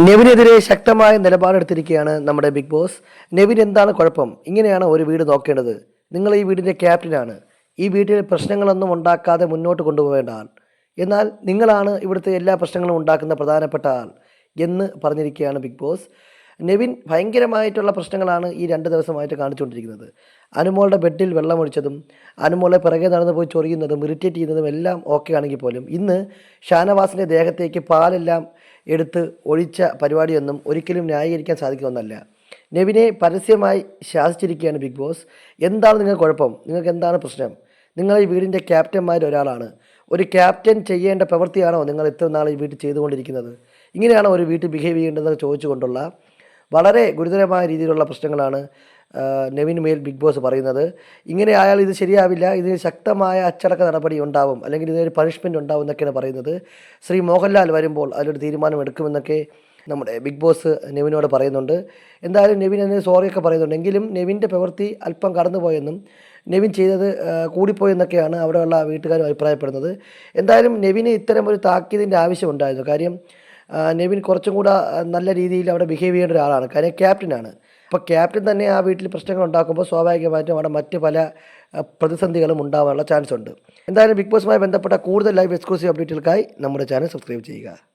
നെവിനെതിരെ ശക്തമായ നിലപാടെടുത്തിരിക്കുകയാണ് നമ്മുടെ big boss. Nevin എന്താണ് കുഴപ്പം? ഇങ്ങനെയാണ് ഒരു വീട് നോക്കേണ്ടത്. നിങ്ങൾ ഈ വീടിന്റെ ക്യാപ്റ്റനാണ്. ഈ വീട്ടിൽ പ്രശ്നങ്ങളൊന്നും ഉണ്ടാക്കാതെ മുന്നോട്ട് കൊണ്ടുപോകേണ്ട ആൾ. എന്നാൽ നിങ്ങളാണ് ഇവിടുത്തെ എല്ലാ പ്രശ്നങ്ങളും ഉണ്ടാക്കുന്ന പ്രധാനപ്പെട്ട ആൾ എന്ന് പറഞ്ഞിരിക്കുകയാണ് ബിഗ് ബോസ്. നെവിൻ ഭയങ്കരമായിട്ടുള്ള പ്രശ്നങ്ങളാണ് ഈ രണ്ട് ദിവസമായിട്ട് കാണിച്ചുകൊണ്ടിരിക്കുന്നത്. അനുമോളുടെ ബെഡിൽ വെള്ളമൊഴിച്ചതും അനുമോളെ പിറകെ നടന്നു പോയി ചൊറിയുന്നതും ഇറിറ്റേറ്റ് ചെയ്യുന്നതും എല്ലാം ഓക്കെ ആണെങ്കിൽ പോലും ഇന്ന് ഷാനവാസിന്റെ ദേഹത്തേക്ക് പാലെല്ലാം എടുത്ത് ഒഴിച്ച പരിപാടിയൊന്നും ഒരിക്കലും ന്യായീകരിക്കാൻ സാധിക്കുമെന്നല്ല നെവിനെ പരസ്യമായി ശാസിച്ചിരിക്കുകയാണ് ബിഗ് ബോസ്. എന്താണ് നിങ്ങൾക്ക് കുഴപ്പം? നിങ്ങൾക്ക് എന്താണ് പ്രശ്നം? നിങ്ങൾ ഈ വീടിന്റെ ക്യാപ്റ്റന്മാരിൽ ഒരാളാണ്. ഒരു ക്യാപ്റ്റൻ ചെയ്യേണ്ട പ്രവൃത്തിയാണോ നിങ്ങൾ ഇത്ര നാൾ ഈ വീട്ടിൽ ചെയ്തുകൊണ്ടിരിക്കുന്നത്? ഇങ്ങനെയാണോ ഒരു വീട്ടിൽ ബിഹേവ് ചെയ്യേണ്ടതെന്ന് ചോദിച്ചുകൊണ്ടുള്ള വളരെ ഗുരുതരമായ രീതിയിലുള്ള പ്രശ്നങ്ങളാണ് നവീൻ മേൽ ബിഗ് ബോസ് പറയുന്നത്. ഇങ്ങനെ ആയാൽ ഇത് ശരിയാവില്ല ഇതിന് ശക്തമായ അച്ചടക്ക നടപടി ഉണ്ടാവും അല്ലെങ്കിൽ ഇതിനൊരു പണിഷ്മെന്റ് ഉണ്ടാവും എന്നൊക്കെയാണ് പറയുന്നത്. ശ്രീ മോഹൻലാൽ വരുമ്പോൾ അതിലൊരു തീരുമാനം എടുക്കുമെന്നൊക്കെ നമ്മുടെ ബിഗ് ബോസ് നെവിനോട് പറയുന്നുണ്ട്. എന്തായാലും നെവിൻ അതിന് സോറിയൊക്കെ പറയുന്നുണ്ട്. എങ്കിലും നെവിന്റെ പ്രവൃത്തി അല്പം കടന്നുപോയെന്നും നെവിൻ ചെയ്തത് കൂടിപ്പോയെന്നൊക്കെയാണ് അവിടെയുള്ള വീട്ടുകാരും അഭിപ്രായപ്പെടുന്നത്. എന്തായാലും നെവിന് ഇത്തരം ഒരു താക്കീതിന്റെ ആവശ്യമുണ്ടായിരുന്നു. കാര്യം നെവിൻ കുറച്ചും കൂടെ നല്ല രീതിയിൽ അവിടെ ബിഹേവ് ചെയ്യേണ്ട ഒരാളാണ്. കാര്യം ക്യാപ്റ്റനാണ്. അപ്പോൾ ക്യാപ്റ്റൻ തന്നെ ആ വീട്ടിൽ പ്രശ്നങ്ങൾ ഉണ്ടാക്കുമ്പോൾ സ്വാഭാവികമായിട്ടും അവിടെ മറ്റ് പല പ്രതിസന്ധികളും ഉണ്ടാവാനുള്ള ചാൻസ് ഉണ്ട്. എന്തായാലും ബിഗ് ബോസുമായി ബന്ധപ്പെട്ട കൂടുതൽ ലൈവ് എക്സ്ക്ലൂസീവ് അപ്ഡേറ്റുകൾക്കായി നമ്മുടെ ചാനൽ സബ്സ്ക്രൈബ് ചെയ്യുക.